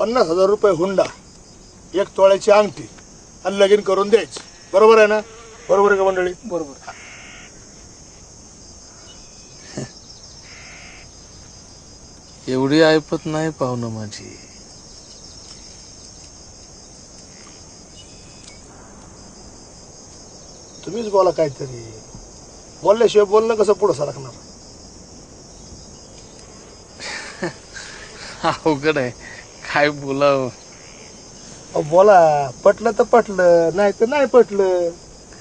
पन्नास हजार रुपये हुंडा एक तोळ्याची अंगठी आणि लगीन करून द्यायची. बरोबर आहे ना? बरोबर आहे का मंडळी? बरोबर. एवढी ऐपत नाही पाहुणं माझी. तुम्हीच बोला काहीतरी. बोलल्याशिवाय बोलणं कसं पुढं सरकणार? अवघड आहे. काय बोलावं? अहो, बोला. पटलं तर पटलं नाही तर नाही पटलं.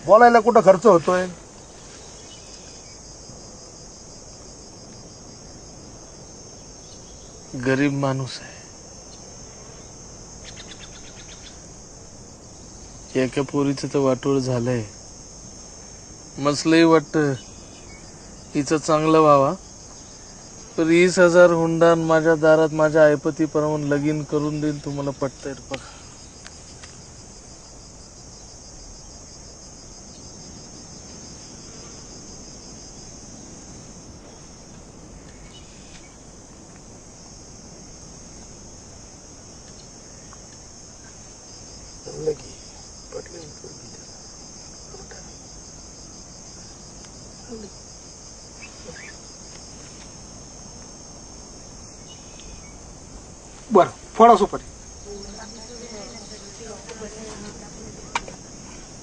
बोलायला कुठं खर्च होतोय? गरीब माणूस आहे. एका पोरीचं तर वाटोळ झालंय. मसलंही वाटत. हिचं चांगलं व्हावा. तर वीस हजार हुंडा माझ्या दारात माझ्या आयपती प्रमाण लगीन करून देईन तुम्हाला पटतंय बघा Thank you पटलं ना पोरगी. बरं फळा सुपारी.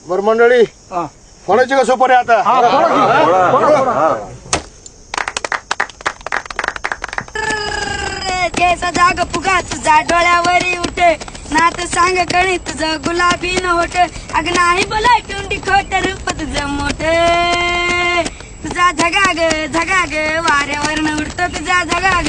बरं मंडळी हा. फोडायची का सुपारी आता? जैसा जाग फुगा तुझा डोळ्यावरी उठे. नात सांग कणी तुझं गुलाबी न होट अग नाही बोलाय टुंडी खोट रूप तुझं मोठ. तुझा झगाग झगाग वाऱ्यावर न उडतो तुझा झगाग.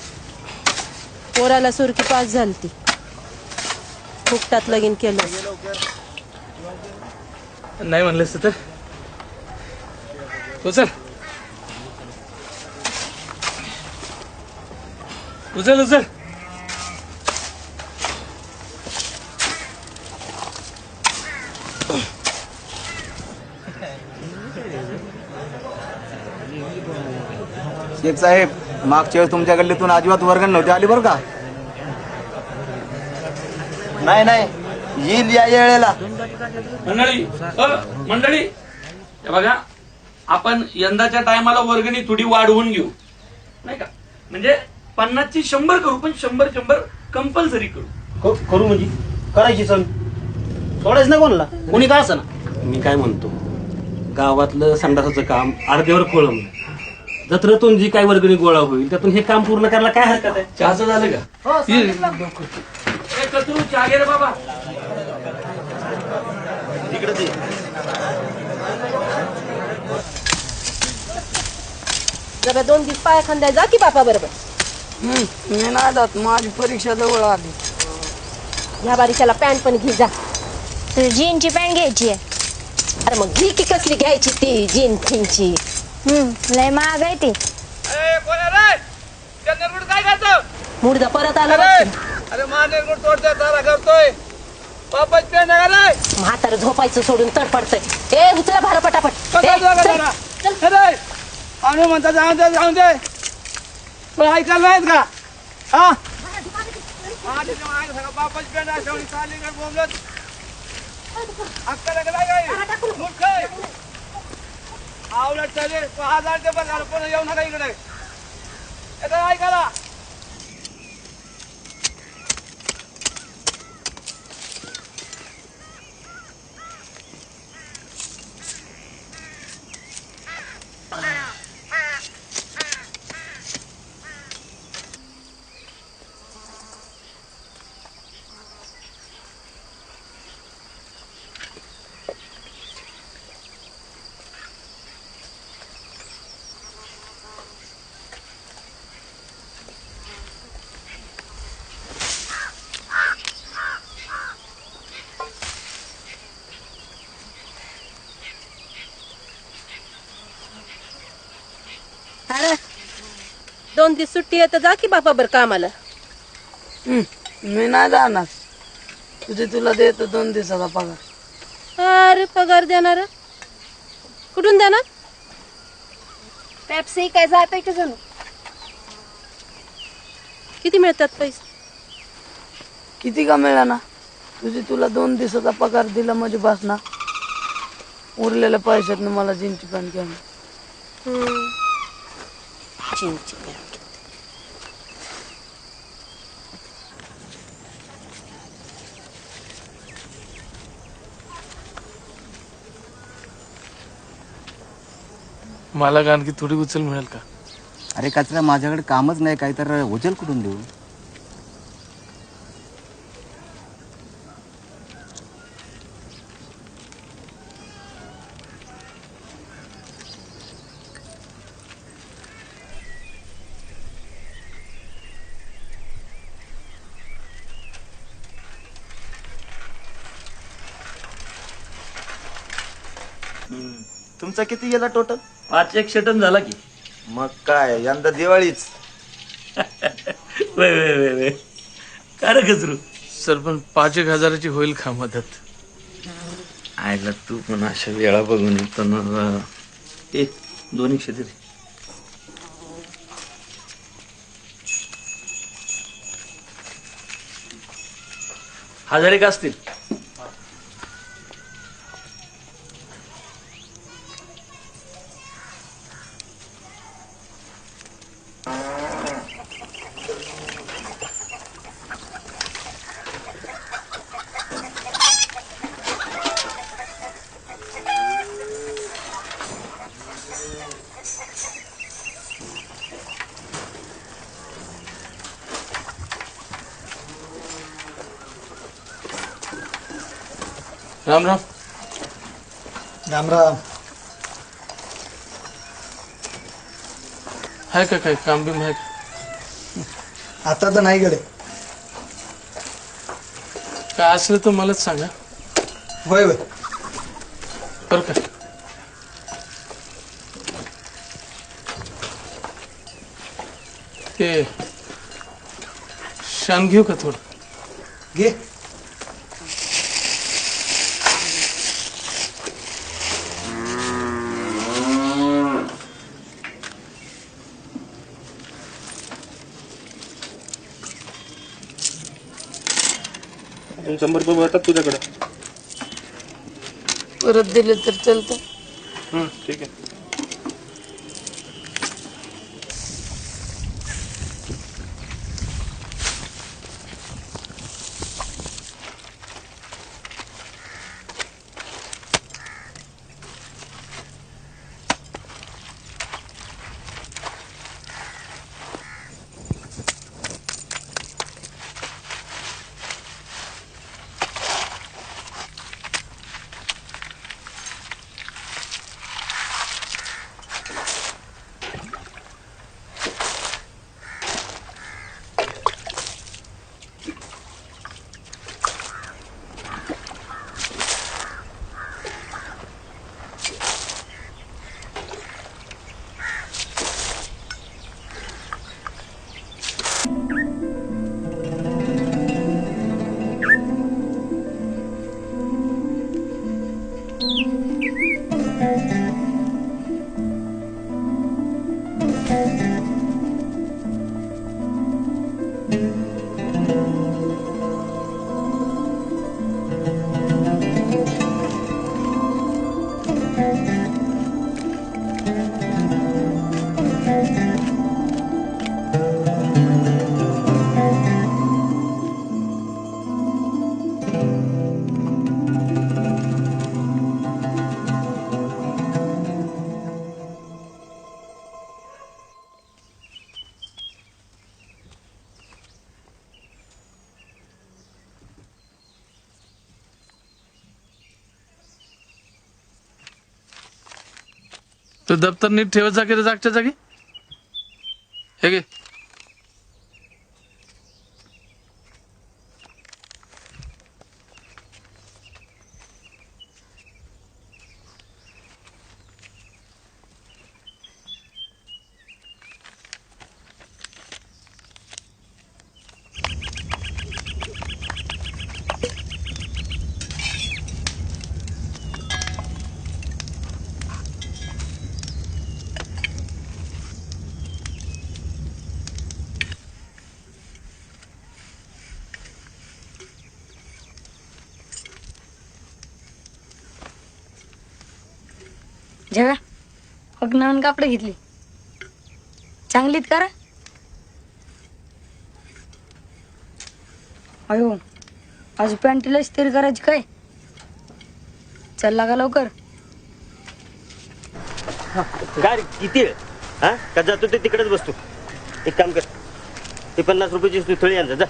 पोराला सुरकी पास झाली ती. फुकटात लगीन केलं. नाही म्हणलंस तर? उचल. उचल उचल. शेख साहेब मागच्या वेळेस तुमच्या गल्लीतून अजिबात वर्गण नव्हती आली बरं का? नाही नाही. येईल या वेळेला. मंडळी अ, मंडळी हे बघा आपण यंदाच्या टायमाला वर्गणी थोडी वाढवून घेऊ. नाही का? म्हणजे पन्नासची शंभर करू पण शंभर शंभर कंपल्सरी करू. करू म्हणजे? करायची सण. सोडायचं ना कोणाला? कोणी काय असं ना? मी काय म्हणतो? गावातलं संडासाचं काम अर्ध्यावर खोळंबलं. जत्रेतून जी काय वर्गणी गोळा होईल त्यातून हे काम पूर्ण करायला काय हरकत आहे? चहाचं झालं का? ए, कचरू चहा घे रे बाबा. जरा दोन दिवस पाया खांद्या जा की बापा बरोबर. मी नाही जात माझी परीक्षा जवळ आली. ह्या बारीच्याला पॅन्ट पण घे जा. तर जीनची पॅन्ट घ्यायची आहे. अरे मग घी की कसली घ्यायची ती जीन फिनची हम्म लय महाग आहे ती. काय करतो मुडदा परत आला. अरे माने तोडतोय तारा करतोय. रे. म्हातारं झोपायचं सोडून तडपडतंय ए उचला भार पटापट. ए, चल. अरे म्हणता जाऊन दे जाऊन दे. पण ऐकायला नाहीत का? हा? बापाच पेन आहे शेवटी चालली काय बोंबलत. अक्कल काय काय मूर्ख आहे. आवडत चालेल. हजार ते पण येऊ नका इकडे. ऐकायला दोन दिवस सुट्टी आहे तर जा की बापा बरं कामाला. मी नाही जाणार. तुझे तुला देतो दोन दिवसाचा पगार. अरे पगार देणार? कुठून देणार? पेप्सी काय जात आहे का जणू? किती मिळतात पैसे? किती का मिळाना? तुझे तुला दोन दिवसाचा पगार दिला म्हणजे बस ना. उरलेल्या पैशातनं मला पॅन्ट घ्या जीनची पॅन्ट मला का आणखी थोडी उचल मिळेल का? अरे कचरा माझ्याकडे कामच नाही काही तर उचल कुठून देऊ? तुमचा किती गेला टोटल पाच एक शटन झाला की. मग काय यंदा दिवाळीच. वे वे वे वे काय रे गजरू? सरपंच पाच एक हजाराची होईल का मदत? आयला तू पण अशा वेळा बघून येतो ना. ए दोन एकशे दे. रे. हजार एक असतील? राम राम. राम राम. आहे का काय? काम बिम आहे का? आता तर नाही गेले काय असलं तर मलाच सांगा. होय होय. बरं का. ते शान घेऊ का थोडं? घे. शंभर रुपये भरतात तुझ्याकडे. परत दिले तर चालतं. ठीक आहे. तर दप्तर नीट ठेवत जा की रे जागच्या जागी? हे घे मग नवीन कापडे घेतली. चांगलीत करा. अयो आज पॅन्टीला तरी करायची काय? चल लागा लवकर. गाडी किती वेळ हा? का जातो ते तिकडेच बसतो एक काम कर. ते पन्नास रुपयाची थोडी आणजा जा.